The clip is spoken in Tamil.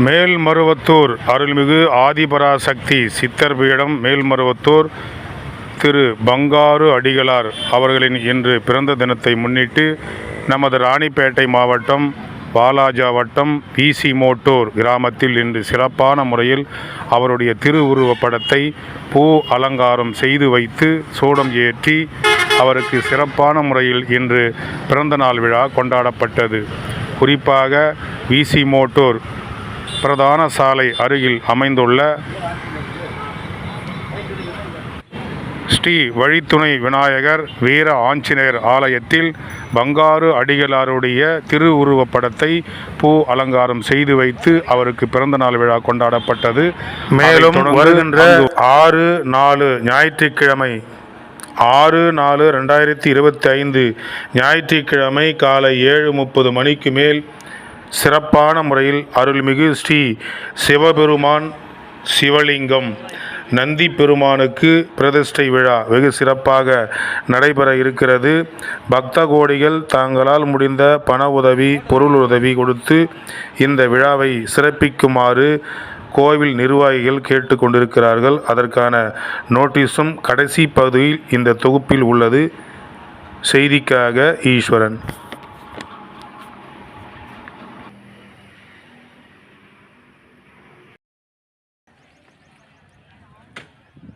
மேல்மருவத்தூர் அருள்மிகு ஆதிபராசக்தி சித்தர் பீடம் மேல்மருவத்தூர் திரு பங்காரு அடிகளார் அவர்களின் இன்று பிறந்த தினத்தை முன்னிட்டு நமது ராணிப்பேட்டை மாவட்டம் பாலாஜா வட்டம் பிசி மோட்டூர் கிராமத்தில் இன்று சிறப்பான முறையில் அவருடைய திருவுருவப் படத்தை பூ அலங்காரம் செய்து வைத்து சூடம் ஏற்றி அவருக்கு சிறப்பான முறையில் இன்று பிறந்தநாள் விழா கொண்டாடப்பட்டது. குறிப்பாக விசி மோட்டூர் பிரதான சாலை அருகில் அமைந்துள்ள ஸ்ரீ வழித்துணை விநாயகர் வீர ஆஞ்சநேயர் ஆலயத்தில் பங்காரு அடிகளாருடைய திருவுருவப் படத்தை பூ அலங்காரம் செய்து வைத்து அவருக்கு பிறந்தநாள் விழா கொண்டாடப்பட்டது. மேலும் வருகின்ற ஆறு நாலு ஞாயிற்றுக்கிழமை ஆறு நாலு ரெண்டாயிரத்தி இருபத்தி ஐந்து ஞாயிற்றுக்கிழமை காலை ஏழு முப்பது மணிக்கு மேல் சிறப்பான முறையில் அருள்மிகு ஸ்ரீ சிவபெருமான் சிவலிங்கம் நந்தி பெருமானுக்கு பிரதிஷ்டை விழா வெகு சிறப்பாக நடைபெற இருக்கிறது. பக்த கோடிகள் தாங்களால் முடிந்த பண உதவி பொருள் உதவி கொடுத்து இந்த விழாவை சிறப்பிக்குமாறு கோவில் நிர்வாகிகள் கேட்டு கொண்டிருக்கிறார்கள் அதற்கான நோட்டீஸும் கடைசி பகுதியில் இந்த தொகுப்பில் உள்ளது. செய்திக்காக ஈஸ்வரன்.